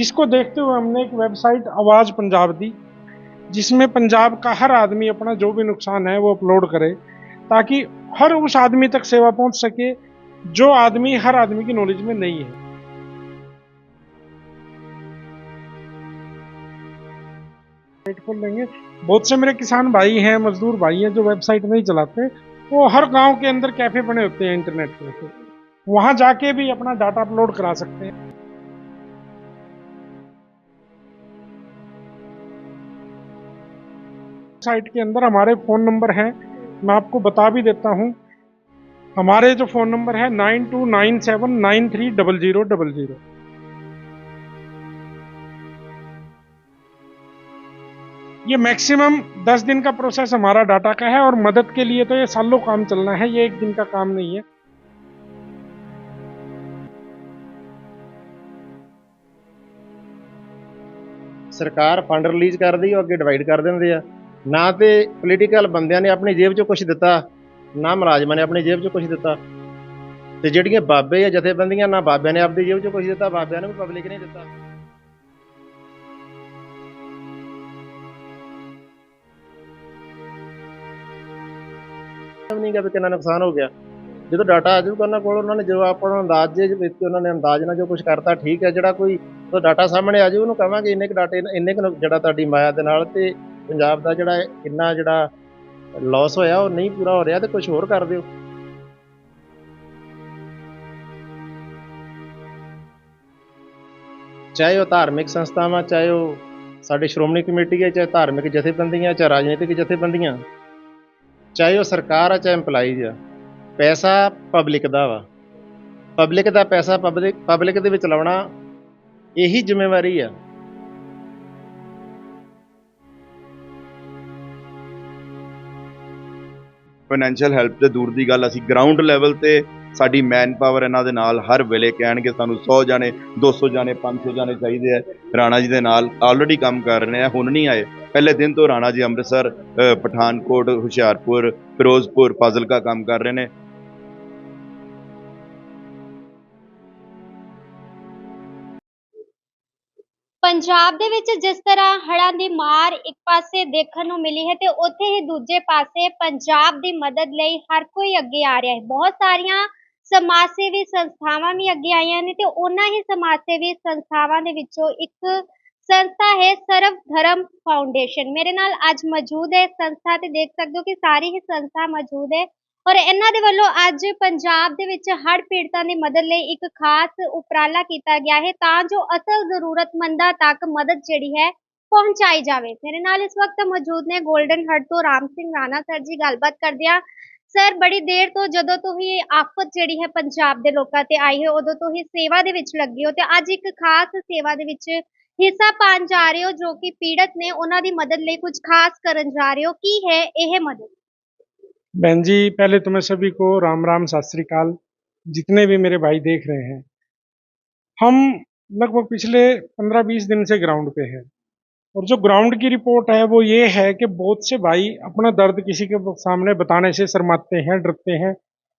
जिसको देखते हुए हमने एक वेबसाइट आवाज़ पंजाब दी, जिसमें पंजाब का हर आदमी अपना जो भी नुकसान है वो अपलोड करे, ताकि हर उस आदमी तक सेवा पहुँच सके जो आदमी हर आदमी की नॉलेज में नहीं है। खोल लेंगे। बहुत से मेरे किसान भाई हैं, मजदूर भाई हैं जो वेबसाइट नहीं चलाते, वो हर गाँव के अंदर कैफ़े बने होते हैं इंटरनेट पे वहाँ जाके भी अपना डाटा अपलोड करा सकते हैं। साइट के अंदर हमारे फ़ोन नंबर हैं मैं आपको बता भी देता हूं हमारे जो फ़ोन नंबर है nine two nine seven nine three double zero double zero ये मैक्सिमम 10 दिन का प्रोसेस हमारा डाटा का है और मदद के लिए तो ये सालों काम चलना है ये एक दिन का काम नहीं है ਸਰਕਾਰ ਫੰਡ ਰਿਲੀਜ਼ ਕਰਦੀ ਉਹ ਅੱਗੇ ਡਿਵਾਈਡ ਕਰ ਦਿੰਦੇ ਆ ਨਾ ਤੇ ਪੋਲੀਟੀਕਲ ਬੰਦਿਆਂ ਨੇ ਆਪਣੀ ਜੇਬ 'ਚੋਂ ਕੁਝ ਦਿੱਤਾ, ਨਾ ਮੁਲਾਜ਼ਮਾਂ ਨੇ ਆਪਣੀ ਜੇਬ 'ਚੋਂ ਕੁਝ ਦਿੱਤਾ। ਤੇ ਜਿਹੜੀਆਂ ਬਾਬੇ ਆ ਜਥੇਬੰਦੀਆਂ, ਨਾ ਬਾਬਿਆਂ ਨੇ ਆਪਣੀ ਜੇਬ 'ਚੋਂ ਕੁਝ ਦਿੱਤਾ, ਬਾਬਿਆਂ ਨੂੰ ਵੀ ਪਬਲਿਕ ਨੇ ਦਿੱਤਾ। ਨਹੀਂ ਗਾ ਵੀ ਕਿੰਨਾ ਨੁਕਸਾਨ ਹੋ ਗਿਆ। ਜਦੋਂ ਡਾਟਾ ਆ ਜਾਊਗਾ ਉਹਨਾਂ ਕੋਲ, ਉਹਨਾਂ ਨੇ ਜੋ ਆਪਾਂ ਨੂੰ ਅੰਦਾਜ਼ੇ ਵਿੱਚ ਉਹਨਾਂ ਨੇ ਅੰਦਾਜ਼ ਨਾਲ ਜੋ ਕੁਝ ਕਰਤਾ, ਠੀਕ ਹੈ, ਜਿਹੜਾ ਕੋਈ ਡਾਟਾ ਸਾਹਮਣੇ ਆ ਜਾਊ, ਉਹਨੂੰ ਕਹਾਂਗੇ ਇੰਨੇ ਕੁ ਡਾਟੇ ਇੰਨੇ ਕੁ ਜਿਹੜਾ ਤੁਹਾਡੀ ਮਾਇਆ ਦੇ ਨਾਲ ਤੇ ਪੰਜਾਬ ਦਾ ਜਿਹੜਾ ਕਿੰਨਾ ਜਿਹੜਾ ਲਾਸ ਹੋਇਆ, ਉਹ ਨਹੀਂ ਪੂਰਾ ਹੋ ਰਿਹਾ ਤੇ ਕੁਝ ਹੋਰ ਕਰ ਦਿਓ। ਚਾਹੇ ਉਹ ਧਾਰਮਿਕ ਸੰਸਥਾਵਾਂ, ਚਾਹੇ ਉਹ ਸਾਡੀ ਸ਼੍ਰੋਮਣੀ ਕਮੇਟੀ ਹੈ, ਚਾਹੇ ਧਾਰਮਿਕ ਜਥੇਬੰਦੀਆਂ, ਚਾਹੇ ਰਾਜਨੀਤਿਕ ਜਥੇਬੰਦੀਆਂ, ਚਾਹੇ ਉਹ ਸਰਕਾਰ ਆ ਚਾਹੇ EMPLOYEES ਆ, ਪੈਸਾ ਪਬਲਿਕ ਦਾ ਵਾ। ਪਬਲਿਕ ਦਾ ਪੈਸਾ ਪਬਲਿਕ ਪਬਲਿਕ ਦੇ ਵਿੱਚ ਲਾਉਣਾ ਇਹੀ ਜ਼ਿੰਮੇਵਾਰੀ ਆ। ਫਾਈਨੈਂਸ਼ੀਅਲ ਹੈਲਪ ਤੇ ਦੂਰ ਦੀ ਗੱਲ, ਅਸੀਂ ਗਰਾਊਂਡ ਲੈਵਲ ਤੇ ਸਾਡੀ ਮੈਨ ਪਾਵਰ ਇਹਨਾਂ ਦੇ ਨਾਲ ਹਰ ਵੇਲੇ ਕਹਿਣਗੇ, ਸਾਨੂੰ 100 ਜਾਣੇ 200 ਜਾਣੇ 500 ਜਾਣੇ ਚਾਹੀਦੇ ਆ। ਰਾਣਾ ਜੀ ਦੇ ਨਾਲ ਆਲਰੇਡੀ ਕੰਮ ਕਰ ਰਹੇ ਆ, ਹੁਣ ਨਹੀਂ ਆਏ। ਪਹਿਲੇ ਦਿਨ ਤੋਂ ਰਾਣਾ ਜੀ ਅੰਮ੍ਰਿਤਸਰ ਪਠਾਨਕੋਟ, ਹੁਸ਼ਿਆਰਪੁਰ, ਫਿਰੋਜ਼ਪੁਰ, ਫਾਜ਼ਿਲਕਾ ਕੰਮ ਕਰ ਰਹੇ ਨੇ। ਪੰਜਾਬ ਦੇ ਵਿੱਚ ਜਿਸ ਤਰ੍ਹਾਂ ਹੜ੍ਹਾਂ ਦੀ ਮਾਰ ਇੱਕ ਪਾਸੇ ਦੇਖਣ ਨੂੰ ਮਿਲੀ ਹੈ ਤੇ ਉੱਥੇ ਹੀ ਦੂਜੇ ਪਾਸੇ ਪੰਜਾਬ ਦੀ ਮਦਦ ਲਈ ਹਰ ਕੋਈ ਅੱਗੇ ਆ ਰਿਹਾ ਹੈ। ਬਹੁਤ ਸਾਰੀਆਂ ਸਮਾਜ ਸੇਵੀ ਸੰਸਥਾਵਾਂ ਵੀ ਅੱਗੇ ਆਈਆਂ ਨੇ ਤੇ ਉਹਨਾਂ ਹੀ ਸਮਾਜ ਸੇਵੀ ਸੰਸਥਾਵਾਂ ਦੇ ਵਿੱਚੋਂ ਇੱਕ ਸੰਸਥਾ ਹੈ ਸਰਵ ਧਰਮ ਫਾਊਂਡੇਸ਼ਨ। ਮੇਰੇ ਨਾਲ ਅੱਜ ਮੌਜੂਦ ਹੈ ਸੰਸਥਾ ਤੇ ਦੇਖ ਸਕਦੇ ਹੋ ਕਿ ਸਾਰੀ ਹੀ ਸੰਸਥਾ ਮੌਜੂਦ ਹੈ। ਔਰ ਇਹਨਾਂ ਦੇ ਵੱਲੋਂ ਅੱਜ ਪੰਜਾਬ ਦੇ ਵਿੱਚ ਹੜ੍ਹ ਪੀੜਤਾਂ ਦੀ ਮਦਦ ਲਈ ਇੱਕ ਖਾਸ ਉਪਰਾਲਾ ਕੀਤਾ ਗਿਆ ਹੈ ਤਾਂ ਜੋ ਅਸਲ ਜ਼ਰੂਰਤਮੰਦਾਂ ਤੱਕ ਮਦਦ ਜਿਹੜੀ ਹੈ ਪਹੁੰਚਾਈ ਜਾਵੇ। ਮੇਰੇ ਨਾਲ ਇਸ ਵਕਤ ਮੌਜੂਦ ਨੇ 골ਡਨ ਹੱਟ ਤੋਂ ਰਾਮ ਸਿੰਘ ਰਾਣਾ ਸਰ ਜੀ, ਗੱਲਬਾਤ ਕਰਦੇ ਆ ਸਰ, ਬੜੀ ਦੇਰ ਤੋਂ ਜਦੋਂ ਤੋਂ ਹੀ ਆਫਤ ਜਿਹੜੀ ਹੈ ਪੰਜਾਬ ਦੇ ਲੋਕਾਂ ਤੇ ਆਈ ਹੈ, ਉਦੋਂ ਤੋਂ ਹੀ ਸੇਵਾ ਦੇ ਵਿੱਚ ਲੱਗੇ ਹੋ ਤੇ ਅੱਜ ਇੱਕ ਖਾਸ ਸੇਵਾ ਦੇ ਵਿੱਚ ਹਿੱਸਾ ਪਾਉਣ ਜਾ ਰਹੇ ਹੋ ਜੋ ਕਿ ਪੀੜਤ ਨੇ, ਉਹਨਾਂ ਦੀ ਮਦਦ ਲਈ ਕੁਝ ਖਾਸ ਕਰਨ ਜਾ ਰਹੇ ਹੋ। ਕੀ ਹੈ ਇਹ ਮਦਦ? बहन जी, पहले तो मैं सभी को राम राम, सत श्रीकाल जितने भी मेरे भाई देख रहे हैं, हम लगभग पिछले 15-20 दिन से ग्राउंड पे हैं। और जो ग्राउंड की रिपोर्ट है, वो ये है कि बहुत से भाई अपना दर्द किसी के सामने बताने से शर्माते हैं, डरते हैं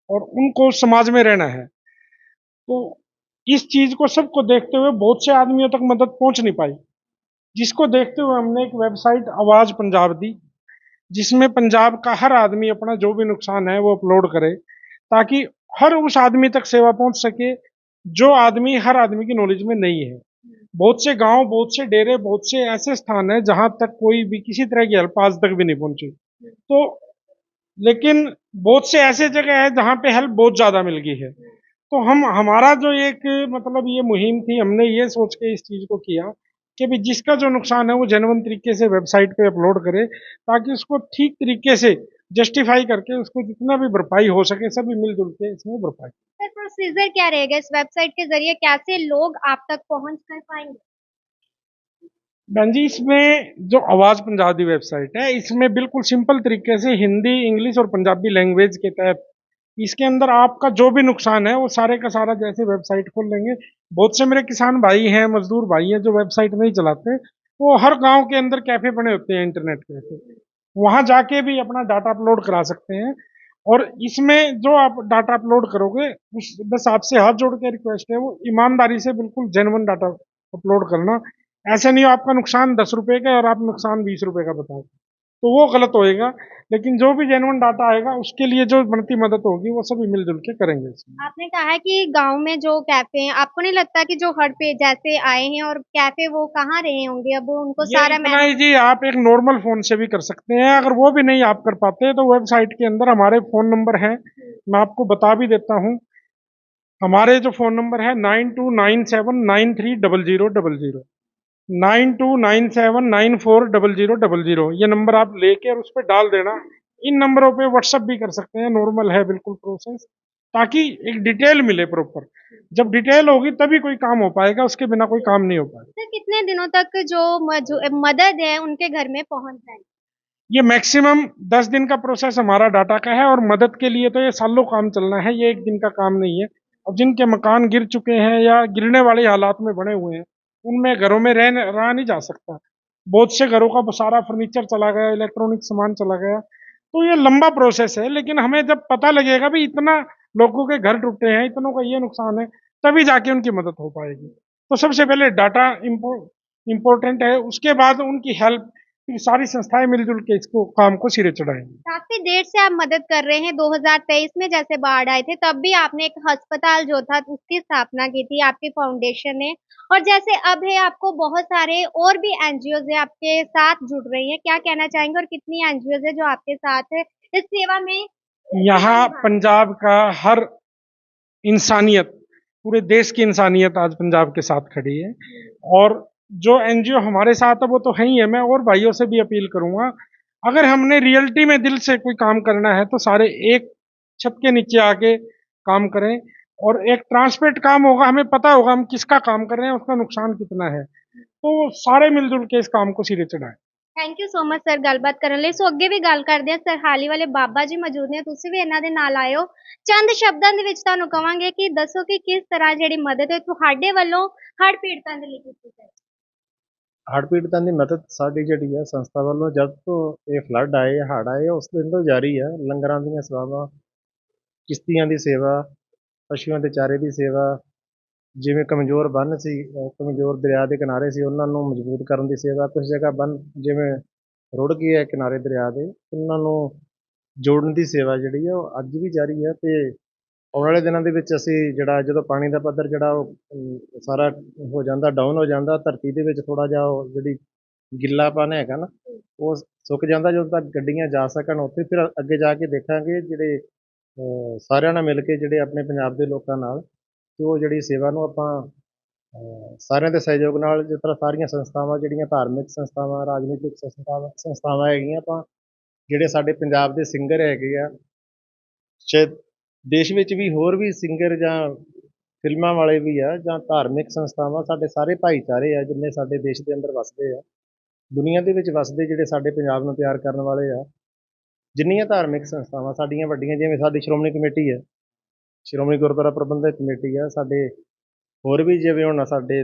और उनको समाज में रहना है। तो इस चीज़ को सबको देखते हुए बहुत से आदमियों तक मदद पहुँच नहीं पाई। जिसको देखते हुए हमने एक वेबसाइट आवाज़ पंजाब दी। जिसमें पंजाब का हर आदमी अपना जो भी नुकसान है वो अपलोड करे, ताकि हर उस आदमी तक सेवा पहुँच सके, जो आदमी हर आदमी की नॉलेज में नहीं है। बहुत से गाँव, बहुत से डेरे, बहुत से ऐसे स्थान है जहाँ तक कोई भी किसी तरह की हेल्प आज तक भी नहीं पहुँची। तो लेकिन बहुत से ऐसे जगह है जहाँ पे हेल्प बहुत ज़्यादा मिल गई है। तो हम, हमारा जो एक मतलब ये मुहिम थी, हमने ये सोच के इस चीज़ को किया कि भी जिसका जो नुकसान है वो जेनवन तरीके से वेबसाइट पे अपलोड करे ताकि उसको ठीक तरीके से जस्टिफाई करके उसको जितना भी भरपाई हो सके सभी मिलजुल के इसमें भरपाई। सर प्रोसीजर क्या रहेगा? इस वेबसाइट के ज़रिए कैसे लोग आप तक पहुँच कर पाएँगे? बहन जी इसमें जो आवाज़ पंजाब की वेबसाइट है इसमें बिल्कुल सिंपल तरीके से हिंदी इंग्लिश और पंजाबी लैंग्वेज के तहत इसके अंदर आपका जो भी नुकसान है, वो सारे का सारा जैसे वेबसाइट खोल लेंगे। बहुत से मेरे किसान भाई हैं, मजदूर भाई हैं, जो वेबसाइट नहीं चलाते, वो हर गाँव के अंदर कैफ़े बने होते हैं, इंटरनेट पे वहाँ जाके भी अपना डाटा अपलोड करा सकते हैं। और इसमें जो आप डाटा अपलोड करोगे, उस, बस आपसे हाथ जोड़ के रिक्वेस्ट है, वो ईमानदारी से बिल्कुल जेनवन डाटा अपलोड करना। ऐसे नहीं हो, आपका नुकसान दस रुपए का और आप नुकसान बीस रुपए का बताओ। तो वो गलत होएगा। लेकिन जो भी जेनुअन डाटा आएगा उसके लिए जो बनती मदद होगी वो सभी मिलजुल के करेंगे इसमें। आपने कहा है कि गाँव में जो कैफ़े हैं आपको नहीं लगता कि जो हड़ पे जैसे आए हैं और कैफ़े वो कहाँ रहे होंगे? अब वो उनको सारा ही जी आप एक नॉर्मल फ़ोन से भी कर सकते हैं। अगर वो भी नहीं आप कर पाते तो वेबसाइट के अंदर हमारे फ़ोन नंबर है। मैं आपको बता भी देता हूँ। हमारे जो फ़ोन नंबर है nine two nine seven nine three double zero double zero. Nine two nine seven nine four double zero double zero. ये नंबर आप लेके और उस पर डाल देना। इन नंबरों पे व्हाट्सअप भी कर सकते हैं। नॉर्मल है बिल्कुल प्रोसेस ताकि एक डिटेल मिले प्रॉपर जब डिटेल होगी तभी कोई काम हो पाएगा। उसके बिना कोई काम नहीं हो पाएगा। कितने दिनों तक जो मदद है उनके घर में पहुँच जाएगी ये मैक्सिमम दस दिन का प्रोसेस हमारा डाटा का है और मदद के लिए तो ये सालों काम चलना है। ये एक दिन का काम नहीं है। अब जिनके मकान गिर चुके हैं या गिरने वाले हालात में बने हुए हैं उनमें घरों में रह रहा नहीं जा सकता। बहुत से घरों का सारा फर्नीचर चला गया इलेक्ट्रॉनिक सामान चला गया। तो ये लंबा प्रोसेस है, लेकिन हमें जब पता लगेगा भी इतना लोगों के घर टूटे हैं, इतनों का ये नुकसान है, तभी जाके उनकी मदद हो पाएगी। तो सबसे पहले डाटा इम्पोर्टेंट है, उसके बाद उनकी हेल्प फिर सारी संस्थाएँ मिलजुल के इसको काम को सिरे चढ़ाएँगी। काफ़ी देर से आप मदद कर रहे हैं 2023 में जैसे बाढ़ आए थे तब भी आपने एक अस्पताल जो था उसकी स्थापना की थी आपकी फाउंडेशन ने। और जैसे अब है आपको बहुत सारे और भी एनजीओ है आपके साथ जुड़ रही हैं। क्या कहना चाहेंगे और कितनी एनजीओ है जो आपके साथ है? इस सेवा में यहाँ पंजाब का हर इंसानियत पूरे देश की इंसानियत आज पंजाब के साथ खड़ी है। और जो एनजीओ हमारे साथ है वो तो है ही है मैं और भाइयों से भी अपील करूंगा अगर हमने रियलिटी में दिल से कोई काम करना है तो सारे एक छत के नीचे आके काम करें और एक ट्रांसपेरेंट काम होगा हमें पता होगा हम किसका काम कर रहे हैं उसका नुकसान कितना है तो सारे मिलजुल के इस काम को सिरे चढ़ाएं thank you so much sir ਗੱਲਬਾਤ ਕਰਨ ਲਈ ਸੋ ਅੱਗੇ ਵੀ ਗੱਲ ਕਰਦੇ ਹਾਂ ਸਰਹਾਲੀ ਵਾਲੇ ਬਾਬਾ ਜੀ ਮੌਜੂਦ ਨੇ ਤੁਸੀਂ ਵੀ ਇਹਨਾਂ ਦੇ ਨਾਲ ਆਇਓ ਚੰਦ ਸ਼ਬਦਾਂ ਦੇ ਵਿੱਚ ਤੁਹਾਨੂੰ ਕਵਾਂਗੇ ਕਿ ਦੱਸੋ ਕਿ ਕਿਸ ਤਰ੍ਹਾਂ ਜਿਹੜੀ ਮਦਦ ਹੈ ਤੁਹਾਡੇ ਵੱਲੋਂ ਹੜ੍ਹ ਪੀੜਤਾਂ ਦੇ ਲਈ ਕੀਤੀ ਜਾਏ ਹੜ੍ਹ ਪੀੜਤਾਂ ਦੀ ਮਦਦ ਸਾਡੀ ਜਿਹੜੀ ਆ ਸੰਸਥਾ ਵੱਲੋਂ ਜਦ ਤੋਂ ਇਹ ਫਲੱਡ ਆਏ, ਹੜ੍ਹ ਆਏ, ਉਸ ਦਿਨ ਤੋਂ ਜਾਰੀ ਆ। ਲੰਗਰਾਂ ਦੀਆਂ ਸੇਵਾਵਾਂ, ਕਿਸ਼ਤੀਆਂ ਦੀ ਸੇਵਾ, ਪਸ਼ੂਆਂ ਦੇ ਚਾਰੇ ਦੀ ਸੇਵਾ, ਜਿਵੇਂ ਕਮਜ਼ੋਰ ਬੰਨ ਸੀ ਕਮਜ਼ੋਰ ਦਰਿਆ ਦੇ ਕਿਨਾਰੇ ਸੀ, ਉਹਨਾਂ ਨੂੰ ਮਜ਼ਬੂਤ ਕਰਨ ਦੀ ਸੇਵਾ ਕੁਝ ਜਗ੍ਹਾ ਬੰਨ ਜਿਵੇਂ ਰੁੜ ਗਏ ਹੈ ਕਿਨਾਰੇ ਦਰਿਆ ਦੇ, ਉਹਨਾਂ ਨੂੰ ਜੋੜਨ ਦੀ ਸੇਵਾ ਜਿਹੜੀ ਆ ਉਹ ਅੱਜ ਵੀ ਜਾਰੀ ਹੈ ਅਤੇ ਆਉਣ ਵਾਲੇ ਦਿਨਾਂ ਦੇ ਵਿੱਚ ਅਸੀਂ ਜਿਹੜਾ ਜਦੋਂ ਪਾਣੀ ਦਾ ਪੱਧਰ ਜਿਹੜਾ ਉਹ ਸਾਰਾ ਹੋ ਜਾਂਦਾ ਡਾਊਨ ਹੋ ਜਾਂਦਾ, ਧਰਤੀ ਦੇ ਵਿੱਚ ਥੋੜਾ ਜਿਹਾ ਉਹ ਜਿਹੜੀ ਗਿੱਲਾਪਨ ਹੈਗਾ ਨਾ, ਉਹ ਸੁੱਕ ਜਾਂਦਾ, ਜਦੋਂ ਤੱਕ ਗੱਡੀਆਂ ਜਾ ਸਕਣ ਉੱਥੇ, ਫਿਰ ਅੱਗੇ ਜਾ ਕੇ ਦੇਖਾਂਗੇ ਜਿਹੜੇ ਸਾਰਿਆਂ ਨਾਲ ਮਿਲ ਕੇ ਜਿਹੜੇ ਆਪਣੇ ਪੰਜਾਬ ਦੇ ਲੋਕਾਂ ਨਾਲ, ਤੇ ਉਹ ਜਿਹੜੀ ਸੇਵਾ ਨੂੰ ਆਪਾਂ ਸਾਰਿਆਂ ਦੇ ਸਹਿਯੋਗ ਨਾਲ ਜਿਸ ਤਰ੍ਹਾਂ ਸਾਰੀਆਂ ਸੰਸਥਾਵਾਂ, ਜਿਹੜੀਆਂ ਧਾਰਮਿਕ ਸੰਸਥਾਵਾਂ, ਰਾਜਨੀਤਿਕ ਸੰਸਥਾਵਾਂ ਸੰਸਥਾਵਾਂ ਹੈਗੀਆਂ ਆਪਾਂ, ਜਿਹੜੇ ਸਾਡੇ ਪੰਜਾਬ ਦੇ ਸਿੰਗਰ ਹੈਗੇ ਆ ਸ਼ਾਇਦ ਦੇਸ਼ ਵਿੱਚ ਵੀ ਹੋਰ ਵੀ ਸਿੰਗਰ ਜਾਂ ਫਿਲਮਾਂ ਵਾਲੇ ਵੀ ਆ, ਜਾਂ ਧਾਰਮਿਕ ਸੰਸਥਾਵਾਂ, ਸਾਡੇ ਸਾਰੇ ਭਾਈਚਾਰੇ ਆ, ਜਿੰਨੇ ਸਾਡੇ ਦੇਸ਼ ਦੇ ਅੰਦਰ ਵਸਦੇ ਆ, ਦੁਨੀਆ ਦੇ ਵਿੱਚ ਵਸਦੇ ਜਿਹੜੇ ਸਾਡੇ ਪੰਜਾਬ ਨੂੰ ਪਿਆਰ ਕਰਨ ਵਾਲੇ ਆ, ਜਿੰਨੀਆਂ ਧਾਰਮਿਕ ਸੰਸਥਾਵਾਂ, ਸਾਡੀਆਂ ਵੱਡੀਆਂ, ਜਿਵੇਂ ਸਾਡੀ ਸ਼੍ਰੋਮਣੀ ਕਮੇਟੀ ਹੈ ਸ਼੍ਰੋਮਣੀ ਗੁਰਦੁਆਰਾ ਪ੍ਰਬੰਧਕ ਕਮੇਟੀ ਆ, ਸਾਡੇ ਹੋਰ ਵੀ ਜਿਵੇਂ ਹੁਣ ਸਾਡੇ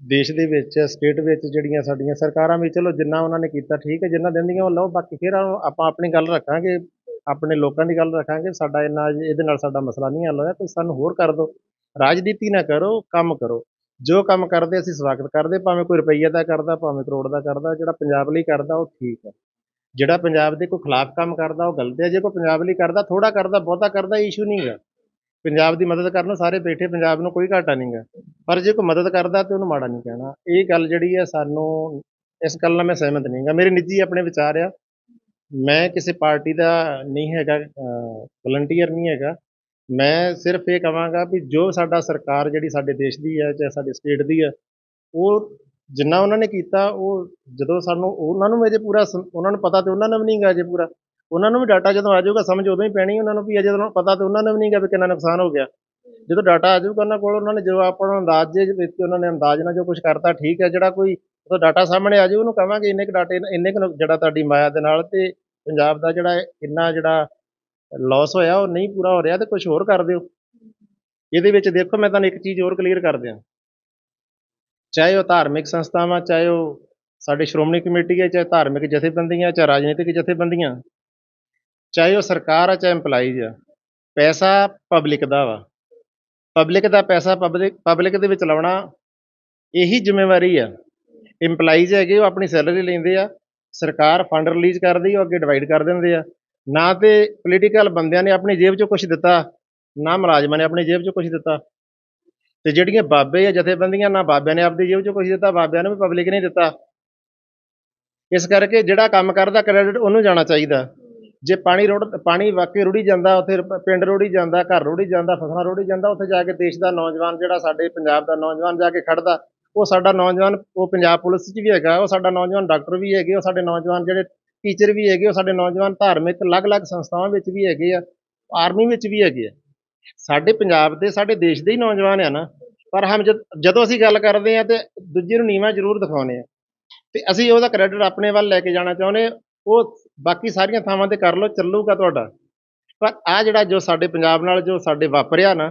ਦੇਸ਼ ਦੇ ਵਿੱਚ, ਸਟੇਟ ਵਿੱਚ ਜਿਹੜੀਆਂ ਸਾਡੀਆਂ ਸਰਕਾਰਾਂ ਵੀ, ਚਲੋ ਜਿੰਨਾ ਉਹਨਾਂ ਨੇ ਕੀਤਾ ਠੀਕ ਹੈ ਜਿੰਨਾ ਦਿੰਦੀਆਂ ਉਹ ਲਓ, ਬਾਕੀ ਫਿਰ ਆਪਾਂ ਆਪਣੀ ਗੱਲ ਰੱਖਾਂਗੇ ਆਪਣੇ ਲੋਕਾਂ ਦੀ ਗੱਲ ਰੱਖਾਂਗੇ, ਸਾਡਾ ਇੰਨਾ ਇਹਦੇ ਨਾਲ ਸਾਡਾ ਮਸਲਾ ਨਹੀਂ ਹੱਲ ਹੋਇਆ, ਤੁਸੀਂ ਸਾਨੂੰ ਹੋਰ ਕਰ ਦਿਓ। ਰਾਜਨੀਤੀ ਨਾ ਕਰੋ, ਕੰਮ ਕਰੋ। ਜੋ ਕੰਮ ਕਰਦੇ, ਅਸੀਂ ਸਵਾਗਤ ਕਰਦੇ, ਭਾਵੇਂ ਕੋਈ ਰੁਪਈਏ ਦਾ ਕਰਦਾ, ਭਾਵੇਂ ਕਰੋੜ ਦਾ ਕਰਦਾ, ਜਿਹੜਾ ਪੰਜਾਬ ਲਈ ਕਰਦਾ, ਉਹ ਠੀਕ ਹੈ। ਜਿਹੜਾ ਪੰਜਾਬ ਦੇ ਕੋਈ ਖਿਲਾਫ ਕੰਮ ਕਰਦਾ, ਉਹ ਗਲਤ ਹੈ। ਜੇ ਕੋਈ ਪੰਜਾਬ ਲਈ ਕਰਦਾ ਥੋੜਾ ਕਰਦਾ, ਬਹੁਤਾ ਕਰਦਾ ਇਸ਼ੂ ਨਹੀਂ ਹੈ। ਪੰਜਾਬ ਦੀ ਮਦਦ ਕਰਨ ਸਾਰੇ ਬੈਠੇ, ਪੰਜਾਬ ਨੂੰ ਕੋਈ ਘਾਟਾ ਨਹੀਂ ਗਾ ਪਰ ਜੇ ਕੋਈ ਮਦਦ ਕਰਦਾ, ਤੇ ਉਹਨੂੰ ਮਾੜਾ ਨਹੀਂ ਕਹਿਣਾ। ਇਹ ਗੱਲ ਜਿਹੜੀ ਹੈ, ਸਾਨੂੰ, ਇਸ ਗੱਲ ਨਾਲ ਮੈਂ ਸਹਿਮਤ ਨਹੀਂ ਗਾ ਮੇਰੇ ਨਿੱਜੀ ਆਪਣੇ ਵਿਚਾਰ ਆ। ਮੈਂ ਕਿਸੇ ਪਾਰਟੀ ਦਾ ਨਹੀਂ ਹੈਗਾ ਵਲੰਟੀਅਰ ਨਹੀਂ ਹੈਗਾ। ਮੈਂ ਸਿਰਫ ਇਹ ਕਹਾਂਗਾ ਵੀ ਜੋ ਸਾਡਾ ਸਰਕਾਰ ਜਿਹੜੀ ਸਾਡੇ ਦੇਸ਼ ਦੀ ਹੈ ਚਾਹੇ ਸਾਡੇ ਸਟੇਟ ਦੀ ਹੈ, ਉਹ ਜਿੰਨਾ ਉਹਨਾਂ ਨੇ ਕੀਤਾ, ਉਹ ਜਦੋਂ ਸਾਨੂੰ, ਉਹਨਾਂ ਨੂੰ ਅਜੇ ਪੂਰਾ ਸਮ- ਉਹਨਾਂ ਨੂੰ ਪਤਾ ਤੇ ਉਹਨਾਂ ਨੂੰ ਵੀ ਨਹੀਂ ਗਾ ਅਜੇ ਪੂਰਾ। ਉਹਨਾਂ ਨੂੰ ਵੀ ਡਾਟਾ ਜਦੋਂ ਆ ਜਾਊਗਾ, ਸਮਝ ਉਦੋਂ ਹੀ ਪੈਣੀ, ਉਹਨਾਂ ਨੂੰ ਵੀ ਅਜੇ ਉਹਨਾਂ ਨੂੰ ਪਤਾ ਤੇ ਉਹਨਾਂ ਨੂੰ ਵੀ ਨਹੀਂ ਗਾ ਵੀ ਕਿੰਨਾ ਨੁਕਸਾਨ ਹੋ ਗਿਆ। ਜਦੋਂ ਡਾਟਾ ਆ ਜਾਊਗਾ ਉਹਨਾਂ ਕੋਲ, ਉਹਨਾਂ ਨੇ ਜੋ ਆਪਾਂ ਨੂੰ ਅੰਦਾਜ਼ੇ ਵਿੱਚ ਉਹਨਾਂ ਨੇ ਅੰਦਾਜ਼ ਨਾਲ ਜੋ ਕੁਝ ਕਰਤਾ, ਠੀਕ ਹੈ, ਜਿਹੜਾ ਕੋਈ ਉਹ ਡਾਟਾ ਸਾਹਮਣੇ ਆ ਜਾਊ, ਉਹਨੂੰ ਕਹਾਂਗੇ ਇੰਨੇ ਕੁ ਡਾਟੇ ਇੰਨੇ ਕੁ ਜਿਹੜਾ ਤੁਹਾਡੀ ਮਾਇਆ ਦੇ ਨਾਲ ਤੇ ਪੰਜਾਬ ਦਾ ਜਿਹੜਾ ਇੰਨਾ ਜਿਹੜਾ ਲਾਸ ਹੋਇਆ, ਉਹ ਨਹੀਂ ਪੂਰਾ ਹੋ ਰਿਹਾ ਤੇ ਕੁਝ ਹੋਰ ਕਰ ਦਿਓ। ਇਹਦੇ ਵਿੱਚ ਦੇਖੋ, ਮੈਂ ਤੁਹਾਨੂੰ ਇੱਕ ਚੀਜ਼ ਹੋਰ ਕਲੀਅਰ ਕਰ ਦਿਆਂ। ਚਾਹੇ ਉਹ ਧਾਰਮਿਕ ਸੰਸਥਾਵਾਂ, ਚਾਹੇ ਉਹ ਸਾਡੀ ਸ਼੍ਰੋਮਣੀ ਕਮੇਟੀ ਹੈ, ਚਾਹੇ ਧਾਰਮਿਕ ਜਥੇਬੰਦੀਆਂ, ਚਾਹੇ ਰਾਜਨੀਤਿਕ ਜਥੇਬੰਦੀਆਂ, ਚਾਹੇ ਉਹ ਸਰਕਾਰ ਆ, ਚਾਹੇ EMPLOYEES ਆ, ਪੈਸਾ ਪਬਲਿਕ ਦਾ ਵਾ। ਪਬਲਿਕ ਦਾ ਪੈਸਾ ਪਬਲਿਕ ਪਬਲਿਕ ਦੇ ਵਿੱਚ ਲਾਉਣਾ ਇਹੀ ਜ਼ਿੰਮੇਵਾਰੀ ਆ। EMPLOYEES ਹੈਗੇ, ਉਹ ਆਪਣੀ ਸੈਲਰੀ ਲੈਂਦੇ ਆ। ਸਰਕਾਰ ਫੰਡ ਰਿਲੀਜ਼ ਕਰਦੀ, ਉਹ ਅੱਗੇ ਡਿਵਾਈਡ ਕਰ ਦਿੰਦੇ ਆ। ਨਾ ਤੇ ਪੋਲੀਟੀਕਲ ਬੰਦਿਆਂ ਨੇ ਆਪਣੀ ਜੇਬ 'ਚੋਂ ਕੁਝ ਦਿੱਤਾ, ਨਾ ਮੁਲਾਜ਼ਮਾਂ ਨੇ ਆਪਣੀ ਜੇਬ 'ਚੋਂ ਕੁਝ ਦਿੱਤਾ। ਤੇ ਜਿਹੜੀਆਂ ਬਾਬੇ ਆ ਜਥੇਬੰਦੀਆਂ, ਨਾ ਬਾਬਿਆਂ ਨੇ ਆਪਦੀ ਜੇਬ 'ਚੋਂ ਕੁਝ ਦਿੱਤਾ, ਬਾਬਿਆਂ ਨੂੰ ਵੀ ਪਬਲਿਕ ਨੇ ਦਿੱਤਾ। ਇਸ ਕਰਕੇ ਜਿਹੜਾ ਕੰਮ ਕਰਦਾ ਕ੍ਰੈਡਿਟ ਉਹਨੂੰ ਜਾਣਾ ਚਾਹੀਦਾ। ਜੇ ਪਾਣੀ ਰੁੜ, ਪਾਣੀ ਵਾਕਈ ਰੁੜੀ ਜਾਂਦਾ, ਉੱਥੇ ਪਿੰਡ ਰੁੜੀ ਜਾਂਦਾ, ਘਰ ਰੁੜੀ ਜਾਂਦਾ, ਫਸਲਾਂ ਰੁੜੀ ਜਾਂਦਾ, ਉੱਥੇ ਜਾ ਕੇ ਦੇਸ਼ ਦਾ ਨੌਜਵਾਨ ਜਿਹੜਾ ਸਾਡੇ ਪੰਜਾਬ ਦਾ ਨੌਜਵਾਨ ਜਾ ਕੇ ਖੜਦਾ, ਉਹ ਸਾਡਾ ਨੌਜਵਾਨ, ਉਹ ਪੰਜਾਬ ਪੁਲਿਸ 'ਚ ਵੀ ਹੈਗਾ, ਉਹ ਸਾਡਾ ਨੌਜਵਾਨ ਡਾਕਟਰ ਵੀ ਹੈਗੇ, ਉਹ ਸਾਡੇ ਨੌਜਵਾਨ ਜਿਹੜੇ ਟੀਚਰ ਵੀ ਹੈਗੇ, ਉਹ ਸਾਡੇ ਨੌਜਵਾਨ ਧਾਰਮਿਕ ਅਲੱਗ-ਅਲੱਗ ਸੰਸਥਾਵਾਂ ਵਿੱਚ ਵੀ ਹੈਗੇ ਆ, ਆਰਮੀ ਵਿੱਚ ਵੀ ਹੈਗੇ ਆ। ਸਾਡੇ ਪੰਜਾਬ ਦੇ, ਸਾਡੇ ਦੇਸ਼ ਦੇ ਹੀ ਨੌਜਵਾਨ ਆ ਨਾ, ਪਰ ਹਮ ਜਦੋਂ ਅਸੀਂ ਗੱਲ ਕਰਦੇ ਆ ਤੇ ਦੂਜੇ ਨੂੰ ਨੀਵਾਂ ਜ਼ਰੂਰ ਦਿਖਾਉਂਦੇ ਆ ਤੇ ਅਸੀਂ ਉਹਦਾ ਕ੍ਰੈਡਿਟ ਆਪਣੇ ਵੱਲ ਲੈ ਕੇ ਜਾਣਾ ਚਾਹੁੰਦੇ ਉਹ ਬਾਕੀ ਸਾਰੀਆਂ ਥਾਵਾਂ ਤੇ ਕਰ ਲਓ ਚੱਲੂਗਾ ਤੁਹਾਡਾ। ਪਰ ਆ ਜਿਹੜਾ ਜੋ ਸਾਡੇ ਪੰਜਾਬ ਨਾਲ ਜੋ ਸਾਡੇ ਵਾਪਰਿਆ ਨਾ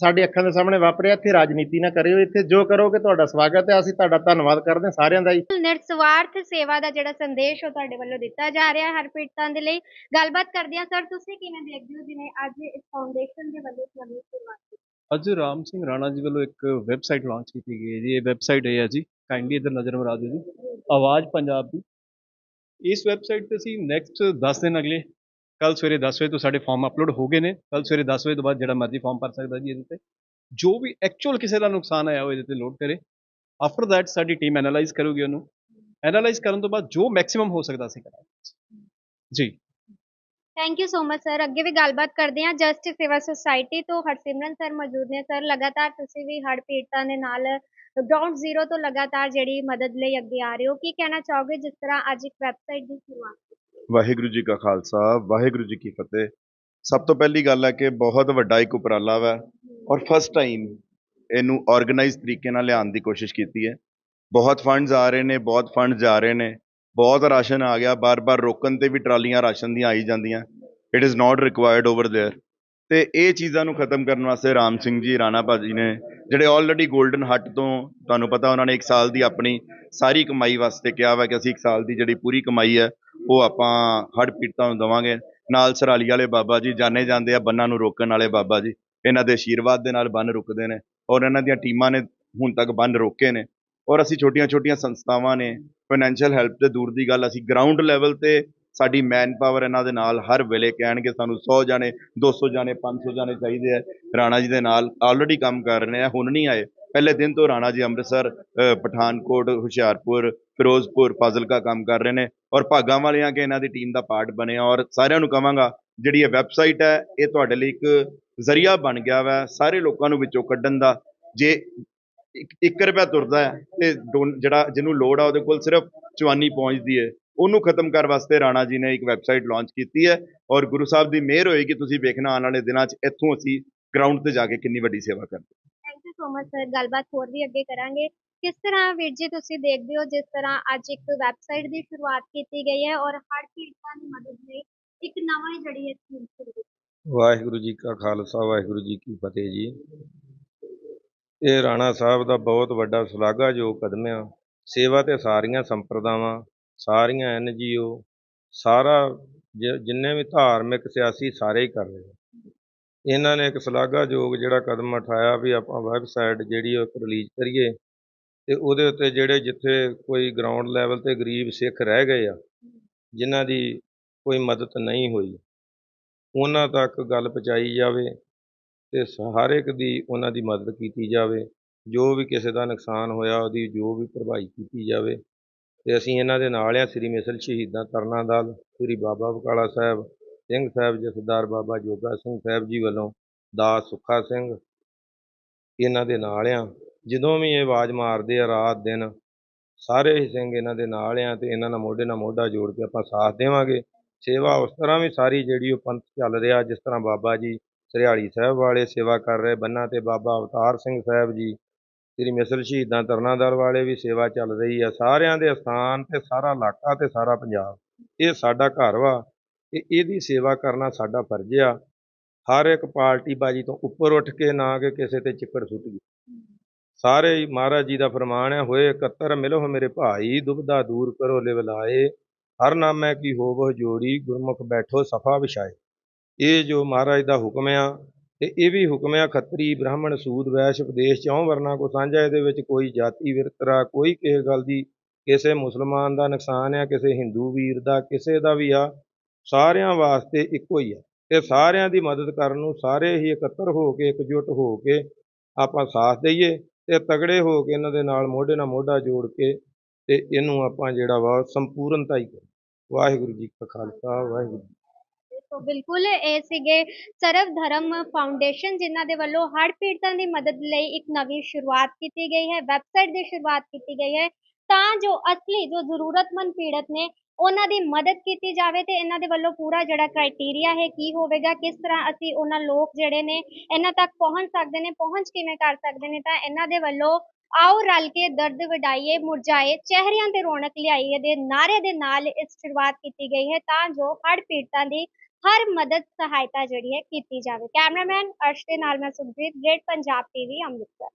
ਸਾਡੇ ਅੱਖਾਂ ਦੇ ਸਾਹਮਣੇ ਵਾਪਰਿਆ ਇੱਥੇ ਰਾਜਨੀਤੀ ਨਾ ਕਰਿਓ ਇੱਥੇ ਜੋ ਕਰੋਗੇ ਤੁਹਾਡਾ ਸਵਾਗਤ ਹੈ ਅਸੀਂ ਤੁਹਾਡਾ ਧੰਨਵਾਦ ਕਰਦੇ ਹਾਂ ਸਾਰਿਆਂ ਦਾ ਹੀ। ਨਿਰਸਵਾਰਥ ਸੇਵਾ ਦਾ ਜਿਹੜਾ ਸੰਦੇਸ਼ ਉਹ ਤੁਹਾਡੇ ਵੱਲੋਂ ਦਿੱਤਾ ਜਾ ਰਿਹਾ ਹੈ ਹਰ ਪੀੜਤਾਂ ਦੇ ਲਈ। ਗੱਲਬਾਤ ਕਰਦੇ ਹਾਂ ਸਰ ਤੁਸੀਂ ਕਿਵੇਂ ਦੇਖਦੇ ਹੋ ਜਿਵੇਂ ਅੱਜ ਇਸ ਫਾਊਂਡੇਸ਼ਨ ਦੇ ਵੱਲੋਂ ਨਵੀਂ ਸ਼ੁਰੂਆਤ ਕੀਤੀ ਅੱਜ ਰਾਮ ਸਿੰਘ ਰਾਣਾ ਜੀ ਵੱਲੋਂ ਇੱਕ ਵੈਬਸਾਈਟ ਲਾਂਚ ਕੀਤੀ ਗਈ ਹੈ ਜੀ ਇਹ ਵੈਬਸਾਈਟ ਹੈ ਜੀ ਕਾਈਂਡਲੀ ਇੱਧਰ ਨਜ਼ਰ ਮਰਾ ਦਿਓ ਜੀ। ਆਵਾਜ਼ ਪੰਜਾਬ ਦੀ। ਇਸ ਵੈਬਸਾਈਟ ਤੇ ਅਸੀਂ ਨੈਕਸਟ 10 ਦਿਨ ਅਗਲੇ ਕੱਲ ਸਵੇਰੇ 10 ਵਜੇ ਤੋਂ ਸਾਡੇ ਫਾਰਮ ਅਪਲੋਡ ਹੋ ਗਏ ਨੇ। ਕੱਲ ਸਵੇਰੇ 10 ਵਜੇ ਤੋਂ ਬਾਅਦ ਜਿਹੜਾ ਮਰਜ਼ੀ ਫਾਰਮ ਭਰ ਸਕਦਾ ਜੀ ਇਹਦੇ ਤੇ। ਜੋ ਵੀ ਐਕਚੁਅਲ ਕਿਸੇ ਦਾ ਨੁਕਸਾਨ ਆਇਆ ਉਹ ਇਹਦੇ ਤੇ ਲੋਡ ਕਰੇ। ਆਫਟਰ ਦੈਟ ਸਾਡੀ ਟੀਮ ਐਨਾਲਾਈਜ਼ ਕਰੂਗੀ ਉਹਨੂੰ। ਐਨਾਲਾਈਜ਼ ਕਰਨ ਤੋਂ ਬਾਅਦ ਜੋ ਮੈਕਸਿਮਮ ਹੋ ਸਕਦਾ ਅਸੀਂ ਕਰਾਂਗੇ। ਜੀ। Thank you so much sir ਅੱਗੇ ਵੀ ਗੱਲਬਾਤ ਕਰਦੇ ਹਾਂ। ਜਸਟਿਸ ਸੇਵਾ ਸੁਸਾਇਟੀ ਤੋਂ ਹਰਸਿਮਰਨ ਸਰ ਮੌਜੂਦ ਨੇ। ਸਰ ਲਗਾਤਾਰ ਤੁਸੀਂ ਵੀ ਹੜ੍ਹ ਪੀੜਤਾਂ ਦੇ ਨਾਲ ਗਰਾਊਂਡ ਜ਼ੀਰੋ ਤੋਂ ਲਗਾਤਾਰ ਜਿਹੜੀ ਮਦਦ ਲਈ ਅੱਗੇ ਆ ਰਹੇ ਹੋ ਕੀ ਕਹਿਣਾ ਚਾਹੋਗੇ ਜਿਸ ਤਰ੍ਹਾਂ ਅੱਜ ਇੱਕ ਵੈਬਸਾਈਟ ਦੀ ਸ਼ੁਰੂਆਤ ਵਾਹਿਗੁਰੂ ਜੀ ਕਾ ਖਾਲਸਾ ਵਾਹਿਗੁਰੂ ਜੀ ਕੀ ਫਤਿਹ ਸਭ ਤੋਂ ਪਹਿਲੀ ਗੱਲ ਹੈ ਕਿ ਬਹੁਤ ਵੱਡਾ ਇੱਕ ਉਪਰਾਲਾ ਵਾ ਔਰ ਫਸਟ ਟਾਈਮ ਇਹਨੂੰ ਆਰਗੇਨਾਈਜ਼ ਤਰੀਕੇ ਨਾਲ ਲਿਆਉਣ ਦੀ ਕੋਸ਼ਿਸ਼ ਕੀਤੀ ਹੈ ਬਹੁਤ ਫੰਡਸ ਆ ਰਹੇ ਨੇ ਬਹੁਤ ਫੰਡ ਜਾ ਰਹੇ ਨੇ ਬਹੁਤ ਰਾਸ਼ਨ ਆ ਗਿਆ ਬਾਰ-ਬਾਰ ਰੋਕਣ ਤੇ ਵੀ ਟਰਾਲੀਆਂ ਰਾਸ਼ਨ ਦੀਆਂ ਆਈ ਜਾਂਦੀਆਂ it is not required over there ਤੇ ਇਹ ਚੀਜ਼ਾਂ ਨੂੰ ਖਤਮ ਕਰਨ ਵਾਸਤੇ ਰਾਮ ਸਿੰਘ ਜੀ, ਰਾਣਾ ਭਾਜੀ ਨੇ ਜਿਹੜੇ ਆਲਰੇਡੀ 골ਡਨ ਹੱਟ ਤੋਂ ਤੁਹਾਨੂੰ ਪਤਾ ਉਹਨਾਂ ਨੇ ਇੱਕ ਸਾਲ ਦੀ ਆਪਣੀ ਸਾਰੀ ਕਮਾਈ ਵਾਸਤੇ ਕਿਹਾ ਵਾ ਕਿ ਅਸੀਂ ਇੱਕ ਸਾਲ ਦੀ ਜਿਹੜੀ ਪੂਰੀ ਕਮਾਈ ਹੈ, ਉਹ ਆਪਾਂ ਹੜ੍ਹ ਪੀੜਤਾਂ ਨੂੰ ਦੇਵਾਂਗੇ। ਨਾਲ ਸਰਾਲੀ ਵਾਲੇ ਬਾਬਾ ਜੀ, ਜਾਣੇ ਜਾਂਦੇ ਆ ਬੰਨਾਂ ਨੂੰ ਰੋਕਣ ਵਾਲੇ ਬਾਬਾ ਜੀ। ਇਹਨਾਂ ਦੇ ਆਸ਼ੀਰਵਾਦ ਦੇ ਨਾਲ ਬੰਨ ਰੁਕਦੇ ਨੇ ਔਰ ਇਹਨਾਂ ਦੀਆਂ ਟੀਮਾਂ ਨੇ ਹੁਣ ਤੱਕ ਬੰਨ ਰੋਕੇ ਨੇ। ਔਰ ਅਸੀਂ ਛੋਟੀਆਂ-ਛੋਟੀਆਂ ਸੰਸਥਾਵਾਂ ਨੇ ਫਾਈਨੈਂਸ਼ੀਅਲ ਹੈਲਪ ਤੇ ਦੂਰ ਦੀ ਗੱਲ, ਅਸੀਂ ਗਰਾਊਂਡ ਲੈਵਲ ਤੇ ਸਾਡੀ ਮੈਨ ਪਾਵਰ ਇਹਨਾਂ ਦੇ ਨਾਲ ਹਰ ਵੇਲੇ ਕਹਿਣਗੇ ਸਾਨੂੰ 100 ਜਾਣੇ 200 ਜਾਣੇ 500 ਜਾਣੇ ਚਾਹੀਦੇ ਆ। ਰਾਣਾ ਜੀ ਦੇ ਨਾਲ ਆਲਰੇਡੀ ਕੰਮ ਕਰ ਰਹੇ ਆ, ਹੁਣ ਨਹੀਂ ਆਏ। ਪਹਿਲੇ ਦਿਨ ਤੋਂ ਰਾਣਾ ਜੀ ਅੰਮ੍ਰਿਤਸਰ ਪਠਾਨਕੋਟ, ਹੁਸ਼ਿਆਰਪੁਰ, ਫਿਰੋਜ਼ਪੁਰ, ਫਾਜ਼ਿਲਕਾ ਕੰਮ ਕਰ ਰਹੇ ਨੇ ਔਰ ਭਾਗਾਂ ਵਾਲਿਆਂ ਕਿ ਇਹਨਾਂ ਦੀ ਟੀਮ ਦਾ ਪਾਰਟ ਬਣੇ ਔਰ ਸਾਰਿਆਂ ਨੂੰ ਕਹਾਂਗਾ, ਜਿਹੜੀ ਇਹ ਵੈਬਸਾਈਟ ਹੈ, ਇਹ ਤੁਹਾਡੇ ਲਈ ਇੱਕ ਜ਼ਰੀਆ ਬਣ ਗਿਆ ਵਾ ਸਾਰੇ ਲੋਕਾਂ ਨੂੰ ਵਿੱਚੋਂ ਕੱਢਣ ਦਾ। ਜੇ 1 ਰੁਪਿਆ ਤੁਰਦਾ ਹੈ ਤੇ ਜਿਹੜਾ ਜਿਹਨੂੰ ਲੋੜ ਆ ਉਹਦੇ ਕੋਲ ਸਿਰਫ ਚਵਾਨੀ ਪਹੁੰਚਦੀ ਹੈ। ਉਹਨੂੰ ਖਤਮ ਕਰਨ ਵਾਸਤੇ ਰਾਣਾ ਜੀ ਨੇ ਇੱਕ ਵੈਬਸਾਈਟ ਲਾਂਚ ਕੀਤੀ ਹੈ ਔਰ ਗੁਰੂ ਸਾਹਿਬ ਦੀ ਮਿਹਰ ਹੋਏਗੀ ਤੁਸੀਂ ਵੇਖਣਾ ਆਉਣ ਵਾਲੇ ਦਿਨਾਂ 'ਚ ਇੱਥੋਂ ਅਸੀਂ ਗਰਾਊਂਡ ਤੇ ਜਾ ਕੇ ਕਿੰਨੀ ਵੱਡੀ ਸੇਵਾ ਕਰਦੇ ਹਾਂ। Thank you so much sir ਗੱਲਬਾਤ ਹੋਰ ਵੀ ਅੱਗੇ ਕਰਾਂਗੇ। ਕਿਸ ਤਰ੍ਹਾਂ ਵੀਰ ਜੀ ਤੁਸੀਂ ਦੇਖਦੇ ਹੋ ਜਿਸ ਤਰ੍ਹਾਂ ਅੱਜ ਇੱਕ ਵੈਬਸਾਈਟ ਦੀ ਸ਼ੁਰੂਆਤ ਕੀਤੀ ਗਈ ਹੈ ਔਰ ਹੜ੍ਹ ਪੀੜਤਾਂ ਦੀ ਮਦਦ ਲਈ ਇੱਕ ਨਵਾਂ ਹੈ ਸਕੀਮ ਸ਼ੁਰੂ ਕੀਤੀ ਵਾਹਿਗੁਰੂ ਜੀ ਕਾ ਖਾਲਸਾ ਵਾਹਿਗੁਰੂ ਜੀ ਕੀ ਫਤਿਹ ਜੀ। ਇਹ ਰਾਣਾ ਸਾਹਿਬ ਦਾ ਬਹੁਤ ਵੱਡਾ ਸ਼ਲਾਘਾਯੋਗ ਕਦਮ ਆ। ਸੇਵਾ ਤੇ ਸਾਰੀਆਂ ਸੰਪਰਦਾਵਾਂ ਸਾਰੀਆਂ ਐੱਨ ਜੀ ਓ, ਸਾਰਾ ਜ- ਜਿੰਨੇ ਵੀ ਧਾਰਮਿਕ ਸਿਆਸੀ ਸਾਰੇ ਹੀ ਕਰ ਰਹੇ ਆ। ਇਹਨਾਂ ਨੇ ਇੱਕ ਸ਼ਲਾਘਾਯੋਗ ਜਿਹੜਾ ਕਦਮ ਉਠਾਇਆ ਵੀ ਆਪਾਂ ਵੈਬਸਾਈਟ ਜਿਹੜੀ ਉਹ ਰਿਲੀਜ਼ ਕਰੀਏ ਤੇ ਉਹਦੇ ਉੱਤੇ ਜਿਹੜੇ ਜਿੱਥੇ ਕੋਈ ਗਰਾਊਂਡ ਲੈਵਲ ਤੇ ਗਰੀਬ ਸਿੱਖ ਰਹਿ ਗਏ ਆ, ਜਿਨ੍ਹਾਂ ਦੀ ਕੋਈ ਮਦਦ ਨਹੀਂ ਹੋਈ, ਉਹਨਾਂ ਤੱਕ ਗੱਲ ਪਹੁੰਚਾਈ ਜਾਵੇ ਤੇ ਸ- ਹਰ ਇੱਕ ਦੀ ਉਹਨਾਂ ਦੀ ਮਦਦ ਕੀਤੀ ਜਾਵੇ, ਜੋ ਵੀ ਕਿਸੇ ਦਾ ਨੁਕਸਾਨ ਹੋਇਆ ਉਹਦੀ ਜੋ ਵੀ ਭਰਪਾਈ ਕੀਤੀ ਜਾਵੇ ਤੇ ਅਸੀਂ ਇਹਨਾਂ ਦੇ ਨਾਲ ਆ, ਸ੍ਰੀ ਮਿਸਲ ਸ਼ਹੀਦਾਂ ਤਰਨਾ ਦਲ, ਸ੍ਰੀ ਬਾਬਾ ਬਕਾਲਾ ਸਾਹਿਬ, ਸਿੰਘ ਸਾਹਿਬ ਜਥੇਦਾਰ ਬਾਬਾ ਜੋਗਾ ਸਿੰਘ ਸਾਹਿਬ ਜੀ ਵੱਲੋਂ, ਦਾਸ ਸੁੱਖਾ ਸਿੰਘ ਇਹਨਾਂ ਦੇ ਨਾਲ ਆ। ਜਦੋਂ ਵੀ ਇਹ ਆਵਾਜ਼ ਮਾਰਦੇ ਆ ਰਾਤ ਦਿਨ, ਸਾਰੇ ਹੀ ਸਿੰਘ ਇਹਨਾਂ ਦੇ ਨਾਲ ਆ ਤੇ ਇਹਨਾਂ ਨਾਲ ਮੋਢੇ ਨਾਲ ਮੋਢਾ ਜੋੜ ਕੇ ਆਪਾਂ ਸਾਥ ਦੇਵਾਂਗੇ। ਸੇਵਾ ਉਸ ਤਰ੍ਹਾਂ ਵੀ ਸਾਰੀ ਜਿਹੜੀ ਉਹ ਪੰਥ ਚੱਲ ਰਿਹਾ, ਜਿਸ ਤਰ੍ਹਾਂ ਬਾਬਾ ਜੀ, ਸਰਿਆਲੀ ਸਾਹਿਬ ਵਾਲੇ ਸੇਵਾ ਕਰ ਰਹੇ, ਬੰਨਾ ਤੇ ਬਾਬਾ ਅਵਤਾਰ ਸਿੰਘ ਸਾਹਿਬ ਜੀ ਸ੍ਰੀ ਮਿਸਲ ਸ਼ਹੀਦਾਂ ਤਰਨਾ ਦਲ ਵਾਲੇ ਵੀ ਸੇਵਾ ਚੱਲ ਰਹੀ ਆ। ਸਾਰਿਆਂ ਦੇ ਅਸਥਾਨ ਤੇ ਸਾਰਾ ਇਲਾਕਾ ਤੇ ਸਾਰਾ ਪੰਜਾਬ। ਇਹ ਸਾਡਾ ਘਰ ਵਾ ਤੇ ਇਹਦੀ ਸੇਵਾ ਕਰਨਾ ਸਾਡਾ ਫਰਜ਼ ਆ। ਹਰ ਇੱਕ ਪਾਰਟੀ ਬਾਜੀ ਤੋਂ ਉੱਪਰ ਉੱਠ ਕੇ ਨਾ ਕਿ ਕਿਸੇ ਤੇ ਚਿੱਕੜ ਸੁੱਟ ਗਈ ਸਾਰੇ ਮਹਾਰਾਜ ਜੀ ਦਾ ਫਰਮਾਨ ਹੈ ਹੋਏ ਇਕੱਤਰ, ਮਿਲੋ ਮੇਰੇ ਭਾਈ ਦੁਬਦਾ ਦੂਰ ਕਰੋ ਲਿਵਲਾਏ ਹਰ ਨਾਮੈ ਕੀ ਹੋਵ ਜੋੜੀ, ਗੁਰਮੁਖ ਬੈਠੋ, ਸਫਾ ਵਿਛਾਏ। ਇਹ ਜੋ ਮਹਾਰਾਜ ਦਾ ਹੁਕਮ ਆ ਤੇ ਇਹ ਵੀ ਹੁਕਮ ਆ, ਖੱਤਰੀ ਬ੍ਰਾਹਮਣ ਸੂਦ ਵੈਸ਼ ਉਪਦੇਸ਼ ਚੌਂ, ਵਰਨਾ ਕੋ ਸਾਂਝਾ ਇਹਦੇ ਵਿੱਚ ਕੋਈ ਜਾਤੀ ਵਿਰਤਰਾ ਕੋਈ ਕਿਸੇ ਗੱਲ ਦੀ, ਕਿਸੇ ਮੁਸਲਮਾਨ ਦਾ ਨੁਕਸਾਨ ਆ, ਕਿਸੇ ਹਿੰਦੂ ਵੀਰ ਦਾ, ਕਿਸੇ ਦਾ ਵੀ ਆ, ਸਾਰਿਆਂ ਵਾਸਤੇ ਇੱਕੋ ਹੀ ਆ ਤੇ ਸਾਰਿਆਂ ਦੀ ਮਦਦ ਕਰਨ ਨੂੰ ਸਾਰੇ ਹੀ ਇਕੱਤਰ ਹੋ ਕੇ, ਇਕਜੁੱਟ ਹੋ ਕੇ ਆਪਾਂ ਸਾਥ ਦਈਏ ਤੇ ਤਗੜੇ ਹੋ ਕੇ ਇਹਨਾਂ ਦੇ ਨਾਲ ਮੋਢੇ ਨਾਲ ਮੋਢਾ ਜੋੜ ਕੇ ਤੇ ਇਹਨੂੰ ਆਪਾਂ ਜਿਹੜਾ ਵਾ, ਸੰਪੂਰਨਤਾ ਹੀ ਕਰੀਏ। ਵਾਹਿਗੁਰੂ ਜੀ ਕਾ ਖਾਲਸਾ, ਵਾਹਿਗੁਰੂ ਜੀ ਬਿਲਕੁਲ ਇਹ ਸੀਗੇ ਸਰਵ ਧਰਮ ਫਾਊਂਡੇਸ਼ਨ ਜਿਨ੍ਹਾਂ ਦੇ ਵੱਲੋਂ ਹੜ੍ਹ ਪੀੜਤਾਂ ਦੀ ਮਦਦ ਲਈ ਇੱਕ ਨਵੀਂ ਸ਼ੁਰੂਆਤ ਕੀਤੀ ਗਈ ਹੈ ਵੈਬਸਾਈਟ ਦੀ ਸ਼ੁਰੂਆਤ ਕੀਤੀ ਗਈ ਹੈ। ਤਾਂ ਜੋ ਅਸਲੀ, ਜੋ ਜ਼ਰੂਰਤਮੰਦ ਪੀੜਤ ਨੇ ਉਹਨਾਂ ਦੀ ਮਦਦ ਕੀਤੀ ਜਾਵੇ ਤੇ ਇਹਨਾਂ ਦੇ ਵੱਲੋਂ ਪੂਰਾ ਜਿਹੜਾ ਕ੍ਰਾਈਟੇਰੀਆ ਹੈ ਕੀ ਹੋਵੇਗਾ, ਕਿਸ ਤਰ੍ਹਾਂ ਅਸੀਂ ਉਹਨਾਂ ਲੋਕ ਜਿਹੜੇ ਨੇ ਇਹਨਾਂ ਤੱਕ ਪਹੁੰਚ ਸਕਦੇ ਨੇ, ਪਹੁੰਚ ਕਿਵੇਂ ਕਰ ਸਕਦੇ ਨੇ, ਤਾਂ ਇਹਨਾਂ ਦੇ ਵੱਲੋਂ ਆਓ ਰਲ ਕੇ ਦਰਦ ਵਡਾਈਏ, ਮੁਰਝਾਏ, ਚਿਹਰਿਆਂ ਤੇ ਰੌਣਕ ਲਿਆਈਏ ਦੇ ਨਾਰੇ ਦੇ ਨਾਲ ਇਸ ਸ਼ੁਰੂਆਤ ਕੀਤੀ ਗਈ ਹੈ ਤਾਂ ਜੋ ਹੜ੍ਹ ਪੀੜਤਾਂ ਦੀ ਹਰ ਮਦਦ ਸਹਾਇਤਾ ਜਿਹੜੀ ਹੈ ਕੀਤੀ ਜਾਵੇ। ਕੈਮਰਾਮੈਨ ਅਰਸ਼ ਦੇ ਨਾਲ ਮੈਂ ਸੁਖਜੀਤ, ਗ੍ਰੇਟ ਪੰਜਾਬ ਟੀਵੀ, ਅੰਮ੍ਰਿਤਸਰ।